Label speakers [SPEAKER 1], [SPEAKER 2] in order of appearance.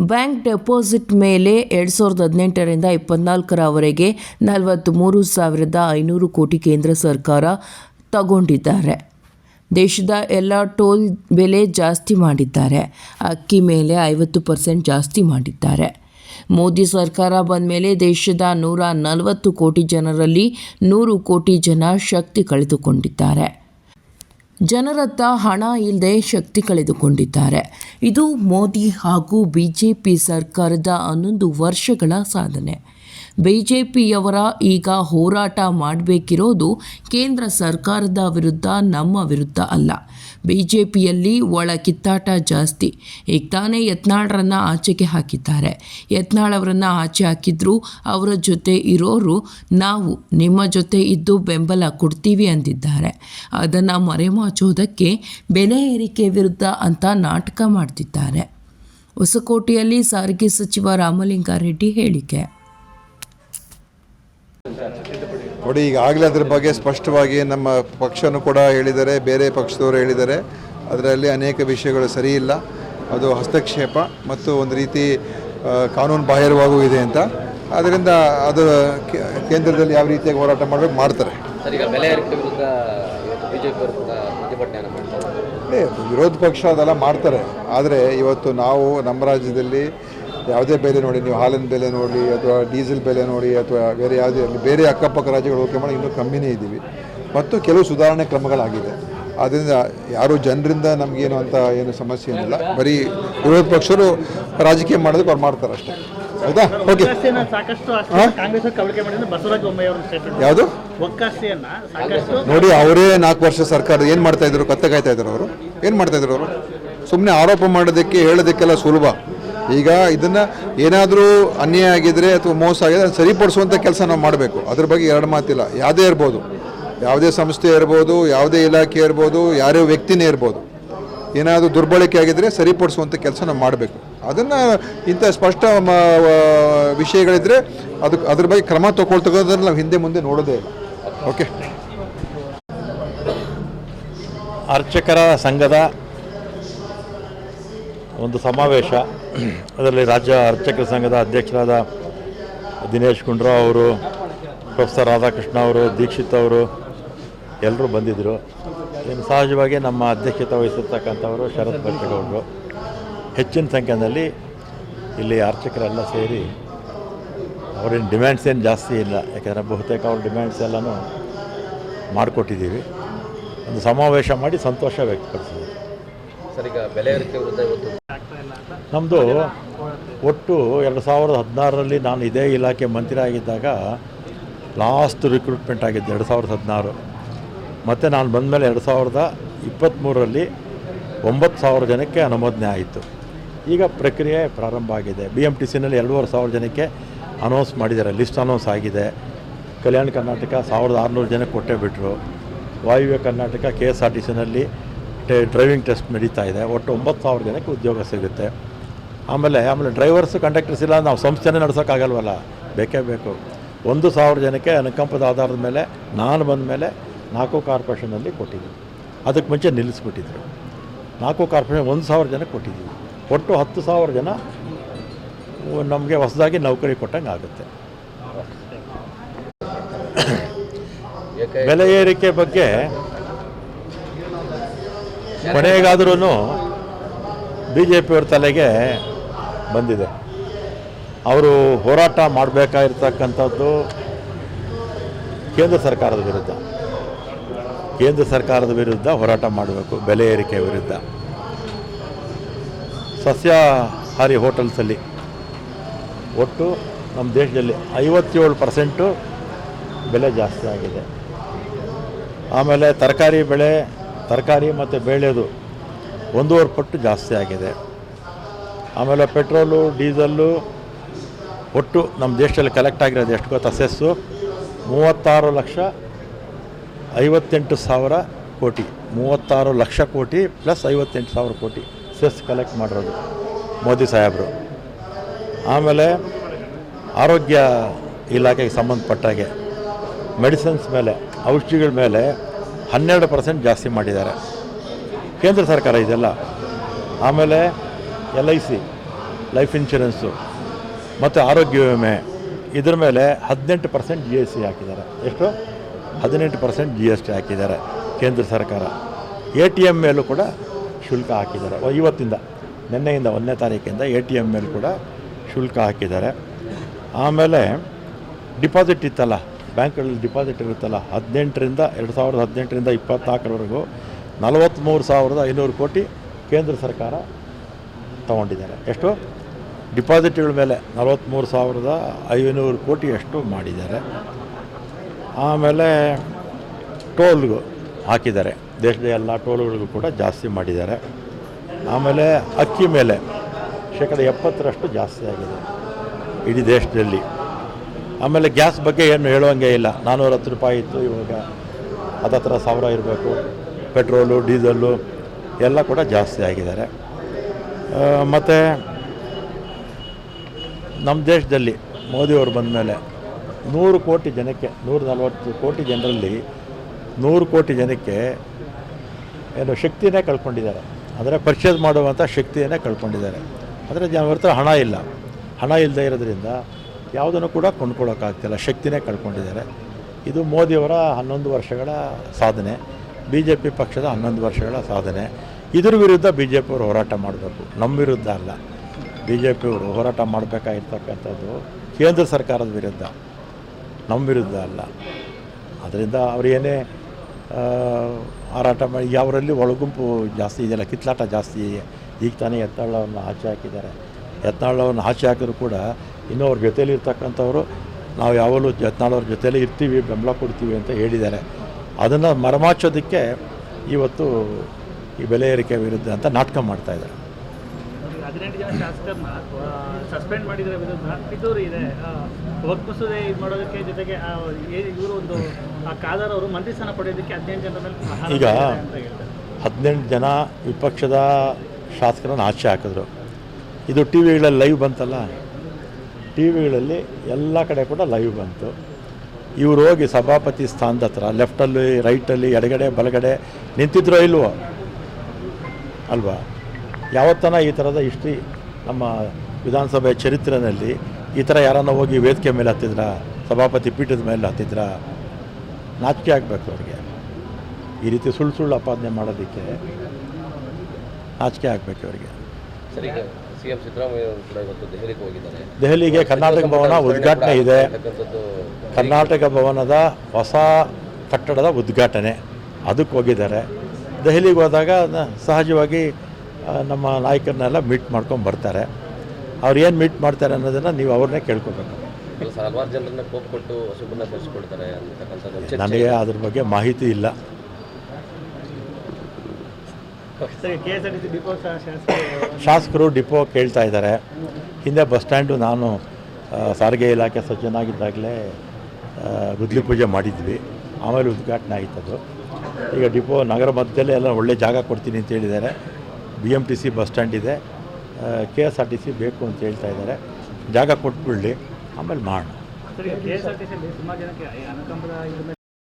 [SPEAKER 1] Bank deposit ಮೇಲೆ ಎರಡು ಸಾವಿರದ ಹದಿನೆಂಟರಿಂದ ಇಪ್ಪತ್ನಾಲ್ಕರವರೆಗೆ ನಲವತ್ತ್ಮೂರು ಸಾವಿರದ ಐನೂರು ಕೋಟಿ ಕೇಂದ್ರ ಸರ್ಕಾರ ತಗೊಂಡಿದ್ದಾರೆ. ದೇಶದ ಎಲ್ಲ ಟೋಲ್ ಬೆಲೆ ಜಾಸ್ತಿ ಮಾಡಿದ್ದಾರೆ. ಅಕ್ಕಿ ಮೇಲೆ ಐವತ್ತು ಪರ್ಸೆಂಟ್ ಜಾಸ್ತಿ ಮಾಡಿದ್ದಾರೆ. ಮೋದಿ ಸರ್ಕಾರ ಬಂದ ಮೇಲೆ ದೇಶದ ನೂರ ನಲವತ್ತು ಕೋಟಿ ಜನರಲ್ಲಿ ನೂರು ಕೋಟಿ ಜನ ಶಕ್ತಿ ಕಳೆದುಕೊಂಡಿದ್ದಾರೆ. ಜನರತ್ತ ಹಣ ಇಲ್ಲದೆ ಶಕ್ತಿ ಕಳೆದುಕೊಂಡಿದ್ದಾರೆ. ಇದು ಮೋದಿ ಹಾಗೂ ಬಿ ಜೆ ಪಿ ಸರ್ಕಾರದ ಹನ್ನೊಂದು ವರ್ಷಗಳ ಸಾಧನೆ. ಬಿ ಜೆ ಪಿಯವರ ಈಗ ಹೋರಾಟ ಮಾಡಬೇಕಿರೋದು ಕೇಂದ್ರ ಸರ್ಕಾರದ ವಿರುದ್ಧ ನಮ್ಮ ವಿರುದ್ಧ ಅಲ್ಲ. ಬಿ ಒಳ ಕಿತ್ತಾಟ ಜಾಸ್ತಿ. ಈಗ ತಾನೇ ಯತ್ನಾಳ್ರನ್ನ ಆಚೆಗೆ ಹಾಕಿದ್ದಾರೆ. ಯತ್ನಾಳ್ ಅವರನ್ನು ಆಚೆ ಹಾಕಿದ್ರು, ಅವರ ಜೊತೆ ಇರೋರು ನಾವು, ನಿಮ್ಮ ಜೊತೆ ಇದ್ದು ಬೆಂಬಲ ಕೊಡ್ತೀವಿ ಅಂದಿದ್ದಾರೆ. ಅದನ್ನು ಮರೆಮಾಚೋದಕ್ಕೆ ಬೆಲೆ ಏರಿಕೆ ವಿರುದ್ಧ ಅಂತ ನಾಟಕ ಮಾಡ್ತಿದ್ದಾರೆ. ಹೊಸಕೋಟೆಯಲ್ಲಿ ಸಾರಿಗೆ ಸಚಿವ ರಾಮಲಿಂಗಾರೆಡ್ಡಿ ಹೇಳಿಕೆ.
[SPEAKER 2] ನೋಡಿ ಈಗಾಗಲೇ ಅದ್ರ ಬಗ್ಗೆ ಸ್ಪಷ್ಟವಾಗಿ ನಮ್ಮ ಪಕ್ಷನೂ ಕೂಡ ಹೇಳಿದ್ದಾರೆ ಬೇರೆ ಪಕ್ಷದವರು ಹೇಳಿದ್ದಾರೆ. ಅದರಲ್ಲಿ ಅನೇಕ ವಿಷಯಗಳು ಸರಿ ಇಲ್ಲ. ಅದು ಹಸ್ತಕ್ಷೇಪ ಮತ್ತು ಒಂದು ರೀತಿ ಕಾನೂನು ಬಾಹಿರವಾಗೂ ಇದೆ ಅಂತ. ಅದರಿಂದ ಅದು ಕೇಂದ್ರದಲ್ಲಿ ಯಾವ ರೀತಿಯಾಗಿ ಹೋರಾಟ ಮಾಡಬೇಕು ಮಾಡ್ತಾರೆ.
[SPEAKER 3] ಈಗ
[SPEAKER 2] ವಿರೋಧ ಪಕ್ಷ ಅದೆಲ್ಲ ಮಾಡ್ತಾರೆ. ಆದರೆ ಇವತ್ತು ನಾವು ನಮ್ಮ ರಾಜ್ಯದಲ್ಲಿ ಯಾವುದೇ ಬೆಲೆ ನೋಡಿ ನೀವು ಹಾಲಿನ ಬೆಲೆ ನೋಡಿ ಅಥವಾ ಡೀಸೆಲ್ ಬೆಲೆ ನೋಡಿ ಅಥವಾ ಬೇರೆ ಯಾವುದೇ ಇರಲಿ ಬೇರೆ ಅಕ್ಕಪಕ್ಕ ರಾಜ್ಯಗಳು ಹೋಲಿಕೆ ಮಾಡಿ ಇನ್ನೂ ಕಮ್ಮಿನೇ ಇದ್ದೀವಿ. ಮತ್ತು ಕೆಲವು ಸುಧಾರಣೆ ಕ್ರಮಗಳಾಗಿದೆ. ಆದ್ದರಿಂದ ಯಾರು ಜನರಿಂದ ನಮಗೇನು ಅಂತ ಏನು ಸಮಸ್ಯೆ ಏನಿಲ್ಲ. ಬರೀ ವಿರೋಧ ಪಕ್ಷರು ರಾಜಕೀಯ ಮಾಡೋದಕ್ಕೆ ಅವ್ರು ಮಾಡ್ತಾರೆ ಅಷ್ಟೇ. ಹೌದಾ? ಓಕೆ ಯಾವುದು? ನೋಡಿ ಅವರೇ ನಾಲ್ಕು ವರ್ಷ ಸರ್ಕಾರ ಏನು ಮಾಡ್ತಾ ಇದ್ರು? ಕತ್ತೆ ಕಾಯ್ತಾ ಇದ್ರು ಅವರು. ಏನು ಮಾಡ್ತಾ ಇದ್ರು ಅವರು? ಸುಮ್ಮನೆ ಆರೋಪ ಮಾಡೋದಕ್ಕೆ ಹೇಳೋದಕ್ಕೆಲ್ಲ ಸುಲಭ. ಈಗ ಇದನ್ನು ಏನಾದರೂ ಅನ್ಯಾಯ ಆಗಿದ್ರೆ ಅಥವಾ ಮೋಸ ಆಗಿದ್ರೆ ಸರಿಪಡಿಸುವಂಥ ಕೆಲಸ ನಾವು ಮಾಡಬೇಕು. ಅದ್ರ ಬಗ್ಗೆ ಎರಡು ಮಾತಿಲ್ಲ. ಯಾವುದೇ ಇರ್ಬೋದು. ಯಾವುದೇ ಸಂಸ್ಥೆ ಇರ್ಬೋದು, ಯಾವುದೇ ಇಲಾಖೆ ಇರ್ಬೋದು, ಯಾರೇ ವ್ಯಕ್ತಿನೇ ಇರ್ಬೋದು. ಏನಾದರೂ ದುರ್ಬಳಕೆ ಆಗಿದ್ರೆ ಸರಿಪಡಿಸುವಂಥ ಕೆಲಸ ನಾವು ಮಾಡಬೇಕು. ಅದನ್ನು ಇಂಥ ಸ್ಪಷ್ಟ, ಮ- ವ- ವಿಷಯಗಳಿದ್ರೆ ಅದಕ್ಕೆ ಅದ್ರ ಬಗ್ಗೆ ಕ್ರಮ ತಗೊಳ್ತಕ್ಕಂಥದ್ದು ನಾವು ಹಿಂದೆ ಮುಂದೆ ನೋಡೋದೇ ಇಲ್ಲ. ಓಕೆ?
[SPEAKER 4] ಅರ್ಚಕರ ಸಂಘದ ಒಂದು ಸಮಾವೇಶ. ಅದರಲ್ಲಿ ರಾಜ್ಯ ಅರ್ಚಕರ ಸಂಘದ ಅಧ್ಯಕ್ಷರಾದ ದಿನೇಶ್ ಗುಂಡ್ರಾವ್ ಅವರು, ಪ್ರೊಫೆಸರ್ ರಾಧಾಕೃಷ್ಣ ಅವರು, ದೀಕ್ಷಿತ್ ಅವರು ಎಲ್ಲರೂ ಬಂದಿದ್ದರು ಇನ್ನು ಸಹಜವಾಗಿ ನಮ್ಮ ಅಧ್ಯಕ್ಷತೆ ವಹಿಸಿರ್ತಕ್ಕಂಥವರು ಶರತ್ ಬಚ್ಚೇಗೌಡರು ಹೆಚ್ಚಿನ ಸಂಖ್ಯೆಯಲ್ಲಿ ಇಲ್ಲಿ ಅರ್ಚಕರೆಲ್ಲ ಸೇರಿ ಅವ್ರೇನು ಡಿಮ್ಯಾಂಡ್ಸ್ ಏನು ಜಾಸ್ತಿ ಇಲ್ಲ. ಯಾಕೆಂದರೆ ಬಹುತೇಕ ಅವ್ರ ಡಿಮ್ಯಾಂಡ್ಸ್ ಎಲ್ಲನೂ ಮಾಡಿಕೊಟ್ಟಿದ್ದೀವಿ. ಒಂದು ಸಮಾವೇಶ ಮಾಡಿ ಸಂತೋಷ ವ್ಯಕ್ತಪಡಿಸಿದ್ದೀವಿ
[SPEAKER 3] ಸರ್, ಈಗ ಬೆಲೆ
[SPEAKER 4] ನಮ್ಮದು ಒಟ್ಟು ಎರಡು ಸಾವಿರದ ಹದಿನಾರರಲ್ಲಿ ನಾನು ಇದೇ ಇಲಾಖೆ ಮಂತ್ರಿ ಆಗಿದ್ದಾಗ ಲಾಸ್ಟ್ ರಿಕ್ರೂಟ್ಮೆಂಟ್ ಆಗಿದ್ದು ಎರಡು ಸಾವಿರದ ಹದಿನಾರು. ಮತ್ತು ನಾನು ಬಂದಮೇಲೆ ಎರಡು ಸಾವಿರದ ಇಪ್ಪತ್ತ್ಮೂರರಲ್ಲಿ ಒಂಬತ್ತು ಸಾವಿರ ಜನಕ್ಕೆ ಅನುಮೋದನೆ ಆಯಿತು. ಈಗ ಪ್ರಕ್ರಿಯೆ ಪ್ರಾರಂಭ ಆಗಿದೆ. ಬಿ ಎಂ ಟಿ ಸಿನಲ್ಲಿ ಎರಡೂವರೆ ಸಾವಿರ ಜನಕ್ಕೆ ಅನೌನ್ಸ್ ಮಾಡಿದ್ದಾರೆ. ಲಿಸ್ಟ್ ಅನೌನ್ಸ್ ಆಗಿದೆ. ಕಲ್ಯಾಣ ಕರ್ನಾಟಕ ಸಾವಿರದ ಆರುನೂರು ಜನಕ್ಕೆ ಕೊಟ್ಟೇ ಬಿಟ್ಟರು ವಾಯುವ್ಯ Karnataka K S R T ಸಿನಲ್ಲಿ ಟೆ ಡ್ರೈವಿಂಗ್ ಟೆಸ್ಟ್ ನಡೀತಾ ಇದೆ. ಒಟ್ಟು ಒಂಬತ್ತು ಸಾವಿರ ಜನಕ್ಕೆ ಉದ್ಯೋಗ ಸಿಗುತ್ತೆ. ಆಮೇಲೆ ಆಮೇಲೆ ಡ್ರೈವರ್ಸ್ ಕಂಡಕ್ಟರ್ಸ್ ಇಲ್ಲ ನಾವು ಸಂಸ್ಥೆನೇ ನಡೆಸೋಕ್ಕಾಗಲ್ವಲ್ಲ? ಬೇಕೇ ಬೇಕು. ಒಂದು ಸಾವಿರ ಜನಕ್ಕೆ ಅನುಕಂಪದ ಆಧಾರದ ಮೇಲೆ ನಾನು ಬಂದ ಮೇಲೆ ನಾಲ್ಕು ಕಾರ್ಪೊರೇಷನಲ್ಲಿ ಕೊಟ್ಟಿದ್ದೀವಿ ಅದಕ್ಕೆ ಮುಂಚೆ ನಿಲ್ಲಿಸ್ಬಿಟ್ಟಿದ್ರು. ನಾಲ್ಕು ಕಾರ್ಪೊರೇಷನ್ ಒಂದು ಸಾವಿರ ಜನಕ್ಕೆ ಕೊಟ್ಟಿದ್ದೀವಿ. ಒಟ್ಟು ಹತ್ತು ಸಾವಿರ ಜನ ನಮಗೆ ಹೊಸದಾಗಿ ನೌಕರಿ ಕೊಟ್ಟಂಗೆ ಆಗುತ್ತೆ. ಬೆಲೆ ಏರಿಕೆ ಬಗ್ಗೆ ಕೊನೆಗಾದ್ರೂ ಬಿ ಜೆ ಪಿಯವ್ರ ತಲೆಗೆ ಬಂದಿದೆ. ಅವರು ಹೋರಾಟ ಮಾಡಬೇಕಾಗಿರ್ತಕ್ಕಂಥದ್ದು ಕೇಂದ್ರ ಸರ್ಕಾರದ ವಿರುದ್ಧ. ಕೇಂದ್ರ ಸರ್ಕಾರದ ವಿರುದ್ಧ ಹೋರಾಟ ಮಾಡಬೇಕು, ಬೆಲೆ ಏರಿಕೆ ವಿರುದ್ಧ. ಸಸ್ಯಾಹಾರಿ ಹೋಟೆಲ್ಸಲ್ಲಿ ಒಟ್ಟು ನಮ್ಮ ದೇಶದಲ್ಲಿ ಐವತ್ತೇಳು ಪರ್ಸೆಂಟು ಬೆಲೆ ಜಾಸ್ತಿ ಆಗಿದೆ. ಆಮೇಲೆ ತರಕಾರಿ ಬೆಳೆ ತರಕಾರಿ ಮತ್ತು ಬೇಳೆದು ಒಂದೂವರೆ ಪಟ್ಟು ಜಾಸ್ತಿ ಆಗಿದೆ. ಆಮೇಲೆ ಪೆಟ್ರೋಲು, ಡೀಸಲ್ಲು ಒಟ್ಟು ನಮ್ಮ ದೇಶದಲ್ಲಿ ಕಲೆಕ್ಟ್ ಆಗಿರೋದು ಎಷ್ಟು ಗೊತ್ತಾ? ಸೆಸ್ಸು ಮೂವತ್ತಾರು ಲಕ್ಷ ಐವತ್ತೆಂಟು ಸಾವಿರ ಕೋಟಿ. ಮೂವತ್ತಾರು ಲಕ್ಷ ಕೋಟಿ ಪ್ಲಸ್ ಐವತ್ತೆಂಟು ಸಾವಿರ ಕೋಟಿ ಸೆಸ್ ಕಲೆಕ್ಟ್ ಮಾಡಿರೋದು ಮೋದಿ ಸಾಹೇಬರು. ಆಮೇಲೆ ಆರೋಗ್ಯ ಇಲಾಖೆಗೆ ಸಂಬಂಧಪಟ್ಟಾಗೆ ಮೆಡಿಸಿನ್ಸ್ ಮೇಲೆ, ಔಷಧಿಗಳ ಮೇಲೆ ಹನ್ನೆರಡು ಪರ್ಸೆಂಟ್ ಜಾಸ್ತಿ ಮಾಡಿದ್ದಾರೆ. ಕೇಂದ್ರ ಸರ್ಕಾರ ಇದೆಲ್ಲ. ಆಮೇಲೆ L I C life insurance ಮತ್ತು ಆರೋಗ್ಯ ವಿಮೆ. ಇದ್ರ ಮೇಲೆ ಹದಿನೆಂಟು ಪರ್ಸೆಂಟ್ ಜಿ ಎಸ್ ಟಿ ಹಾಕಿದ್ದಾರೆ. ಎಷ್ಟು? ಹದಿನೆಂಟು ಪರ್ಸೆಂಟ್ ಜಿ ಎಸ್ ಟಿ ಹಾಕಿದ್ದಾರೆ ಕೇಂದ್ರ ಸರ್ಕಾರ. ಎ ಟಿ ಎಂ ಮೇಲೂ ಕೂಡ ಶುಲ್ಕ ಹಾಕಿದ್ದಾರೆ. ಇವತ್ತಿಂದ, ನಿನ್ನೆಯಿಂದ ಒಂದನೇ ತಾರೀಕಿಂದ ಎ ಟಿ ಎಂ ಮೇಲೂ ಕೂಡ ಶುಲ್ಕ ಹಾಕಿದ್ದಾರೆ. ಆಮೇಲೆ ಡಿಪಾಸಿಟ್ ಇತ್ತಲ್ಲ ಬ್ಯಾಂಕ್ಗಳಲ್ಲಿ ಡಿಪಾಸಿಟ್ ಇರುತ್ತಲ್ಲ, ಹದಿನೆಂಟರಿಂದ ಎರಡು ಸಾವಿರದ ಹದಿನೆಂಟರಿಂದ ಇಪ್ಪತ್ನಾಲ್ಕರವರೆಗೂ ನಲವತ್ತ್ಮೂರು ಸಾವಿರದ ಐನೂರು ಕೋಟಿ ಕೇಂದ್ರ ಸರ್ಕಾರ ತಗೊಂಡಿದ್ದಾರೆ. ಎಷ್ಟು? ಡಿಪಾಸಿಟ್ಗಳ ಮೇಲೆ ನಲವತ್ತ್ಮೂರು ಸಾವಿರದ ಐನೂರು ಕೋಟಿ ಅಷ್ಟು ಮಾಡಿದ್ದಾರೆ. ಆಮೇಲೆ ಟೋಲ್ಗೂ ಹಾಕಿದ್ದಾರೆ. ದೇಶದ ಎಲ್ಲ ಟೋಲ್ಗಳಿಗೂ ಕೂಡ ಜಾಸ್ತಿ ಮಾಡಿದ್ದಾರೆ. ಆಮೇಲೆ ಅಕ್ಕಿ ಮೇಲೆ ಶೇಕಡ ಎಪ್ಪತ್ತರಷ್ಟು ಜಾಸ್ತಿ ಆಗಿದೆ. ಇಡೀ ದೇಶದಲ್ಲಿ. ಆಮೇಲೆ ಗ್ಯಾಸ್ ಬಗ್ಗೆ ಏನು ಹೇಳುವಂಗೆ ಇಲ್ಲ. ನಾನ್ನೂರ ಹತ್ತು ರೂಪಾಯಿ ಇತ್ತು ಇವಾಗ. ಹತ್ತತ್ರ ಸಾವಿರ ಇರಬೇಕು. ಪೆಟ್ರೋಲು ಡೀಸಲ್ಲು ಎಲ್ಲ ಕೂಡ ಜಾಸ್ತಿ ಆಗಿದ್ದಾರೆ. ಮತ್ತು ನಮ್ಮ ದೇಶದಲ್ಲಿ ಮೋದಿಯವರು ಬಂದ ಮೇಲೆ ನೂರು ಕೋಟಿ ಜನಕ್ಕೆ, ನೂರ ನಲವತ್ತು ಕೋಟಿ ಜನರಲ್ಲಿ ನೂರು ಕೋಟಿ ಜನಕ್ಕೆ ಏನು ಶಕ್ತಿಯೇ ಕಳ್ಕೊಂಡಿದ್ದಾರೆ. ಅಂದರೆ ಪರ್ಚೇಸ್ ಮಾಡುವಂಥ ಶಕ್ತಿಯನ್ನೇ ಕಳ್ಕೊಂಡಿದ್ದಾರೆ. ಅಂದರೆ ಜನ ಹತ್ರ ಹಣ ಇಲ್ಲ. ಹಣ ಇಲ್ಲದೆ ಇರೋದ್ರಿಂದ ಯಾವುದನ್ನು ಕೂಡ ಕೊಂಡ್ಕೊಳ್ಳೋಕ್ಕಾಗ್ತಿಲ್ಲ. ಶಕ್ತಿನೇ ಕಳ್ಕೊಂಡಿದ್ದಾರೆ. ಇದು ಮೋದಿಯವರ ಹನ್ನೊಂದು ವರ್ಷಗಳ ಸಾಧನೆ. ಬಿ ಜೆ ಪಿ ಪಕ್ಷದ ಹನ್ನೊಂದು ವರ್ಷಗಳ ಸಾಧನೆ. ಇದ್ರ ವಿರುದ್ಧ ಬಿ ಜೆ ಪಿಯವರು ಹೋರಾಟ ಮಾಡಬೇಕು. ನಮ್ಮ ವಿರುದ್ಧ ಅಲ್ಲ. ಬಿ ಜೆ ಪಿಯವರು ಹೋರಾಟ ಮಾಡಬೇಕಾಗಿರ್ತಕ್ಕಂಥದ್ದು ಕೇಂದ್ರ ಸರ್ಕಾರದ ವಿರುದ್ಧ. ನಮ್ಮ ವಿರುದ್ಧ ಅಲ್ಲ. ಅದರಿಂದ ಅವ್ರು ಏನೇ ಹಾರಾಟ ಮಾಡಿ ಯಾವರಲ್ಲಿ ಒಳಗುಂಪು ಜಾಸ್ತಿ ಇದೆಯಲ್ಲ, ಕಿತ್ಲಾಟ ಜಾಸ್ತಿ ಈಗ ತಾನೇ ಎತ್ತಾಳವನ್ನು ಆಚೆ ಹಾಕಿದ್ದಾರೆ. ಎತ್ತಾಳವನ್ನು ಆಚೆ ಹಾಕಿದ್ರು ಕೂಡ ಇನ್ನೂ ಅವ್ರ ಜೊತೇಲಿ ಇರ್ತಕ್ಕಂಥವ್ರು ನಾವು ಯಾವಾಗಲೂ ಯತ್ನಾಳವ್ರ ಜೊತೇಲಿ ಇರ್ತೀವಿ ಬೆಂಬಲ ಕೊಡ್ತೀವಿ ಅಂತ ಹೇಳಿದ್ದಾರೆ. ಅದನ್ನು ಮರಮಾಚೋದಕ್ಕೆ ಇವತ್ತು ಈ ಬೆಲೆ ಏರಿಕೆ ವಿರುದ್ಧ ಅಂತ ನಾಟಕ ಮಾಡ್ತಾಯಿದ್ದಾರೆ
[SPEAKER 5] ಹದಿನೆಂಟು ಜನ ಶಾಸಕರನ್ನ ಸಸ್ಪೆಂಡ್ ಮಾಡಿದ್ರ ವಿರುದ್ಧ ಪಿತೂರಿ ಇದೆ. ಆ, ಇದು ಮಾಡೋದಕ್ಕೆ ಜೊತೆಗೆ ಇವರು ಒಂದು ಆ ಖಾದರ್ ಅವರು ಮಂತ್ರಿ ಸ್ಥಾನ ಪಡೆಯೋದಕ್ಕೆ ಹದಿನೆಂಟು ಜನರ ಮೇಲೆ ಪ್ರಹಾರ
[SPEAKER 4] ಈಗ ಹದಿನೆಂಟು ಜನ ವಿಪಕ್ಷದ ಶಾಸಕರನ್ನು ಆಚೆ ಹಾಕಿದ್ರು. ಇದು ಟಿ ವಿಗಳಲ್ಲಿ ಲೈವ್ ಬಂತಲ್ಲ? ಟಿ ವಿಗಳಲ್ಲಿ ಎಲ್ಲ ಕಡೆ ಕೂಡ ಲೈವ್ ಬಂತು. ಇವರು ಹೋಗಿ ಸಭಾಪತಿ ಸ್ಥಾನದ ಹತ್ರ ಲೆಫ್ಟಲ್ಲಿ ರೈಟಲ್ಲಿ ಎಡಗಡೆ, ಬಲಗಡೆ ನಿಂತಿದ್ರೋ ಇಲ್ವೋ? ಅಲ್ವಾ? ಯಾವತ್ತನ ಈ ಥರದ ಹಿಸ್ಟ್ರಿ ನಮ್ಮ ವಿಧಾನಸಭೆ ಚರಿತ್ರೆಯಲ್ಲಿ ಈ ಥರ ಯಾರನ್ನ ಹೋಗಿ ವೇದಿಕೆ ಮೇಲೆ ಹತ್ತಿದ್ರ? ಸಭಾಪತಿ ಪೀಠದ ಮೇಲೆ ಹತ್ತಿದ್ರ? ನಾಚಿಕೆ ಆಗಬೇಕು ಅವ್ರಿಗೆ. ಈ ರೀತಿ ಸುಳ್ಳು ಸುಳ್ಳು ಅಪಾದನೆ ಮಾಡೋದಕ್ಕೆ ನಾಚಿಕೆ ಆಗಬೇಕು ಅವರಿಗೆ.
[SPEAKER 3] ಸರ್ ಈಗ ಸಿ ಎಂ ಸಿದ್ದರಾಮಯ್ಯ ಕೂಡ ಇವತ್ತು ದೆಹಲಿಗೆ ಹೋಗಿದ್ದಾರೆ.
[SPEAKER 4] ದೆಹಲಿಗೆ ಕರ್ನಾಟಕ ಭವನ ಉದ್ಘಾಟನೆ ಇದೆ. ಕರ್ನಾಟಕ ಭವನದ ಹೊಸ ಕಟ್ಟಡದ ಉದ್ಘಾಟನೆ. ಅದಕ್ಕೆ ಹೋಗಿದ್ದಾರೆ. ದೆಹಲಿಗೆ ಹೋದಾಗ ಸಹಜವಾಗಿ ನಮ್ಮ ನಾಯಕರನ್ನೆಲ್ಲ ಮೀಟ್ ಮಾಡ್ಕೊಂಡು ಬರ್ತಾರೆ. ಅವ್ರು ಏನು ಮೀಟ್ ಮಾಡ್ತಾರೆ ಅನ್ನೋದನ್ನು ನೀವು ಅವ್ರನ್ನೇ ಕೇಳ್ಕೊಬೇಕು.
[SPEAKER 3] ಹಲವಾರು ಜನರನ್ನ ಕೋಪ್ ಕೊಟ್ಟು ಹಸುಬನ್ನ
[SPEAKER 4] ನನಗೆ ಅದ್ರ ಬಗ್ಗೆ ಮಾಹಿತಿ ಇಲ್ಲ
[SPEAKER 5] ಸರಿ K S R T C depot ಸಹ ಶಾಸಕರು
[SPEAKER 4] ಡಿಪೋ ಕೇಳ್ತಾ ಇದ್ದಾರೆ. ಹಿಂದೆ ಬಸ್ ಸ್ಟ್ಯಾಂಡು ನಾನು ಸಾರಿಗೆ ಇಲಾಖೆ ಸಜ್ಜನಾಗಿದ್ದಾಗಲೇ ಗುದ್ಲಿ ಪೂಜೆ ಮಾಡಿದ್ವಿ. ಆಮೇಲೆ ಉದ್ಘಾಟನೆ ಆಯಿತದು ಈಗ ಡಿಪೋ ನಗರ ಮಧ್ಯದಲ್ಲೇ ಎಲ್ಲ ಒಳ್ಳೆ ಜಾಗ ಕೊಡ್ತೀನಿ ಅಂತ ಹೇಳಿದ್ದಾರೆ. B M T C bus stand ಇದೆ. K S R T C ಬೇಕು ಅಂತ ಹೇಳ್ತಾ ಇದ್ದಾರೆ. ಜಾಗ ಕೊಟ್ಬಿಡಲಿ. ಆಮೇಲೆ ಮಾಡೋಣ.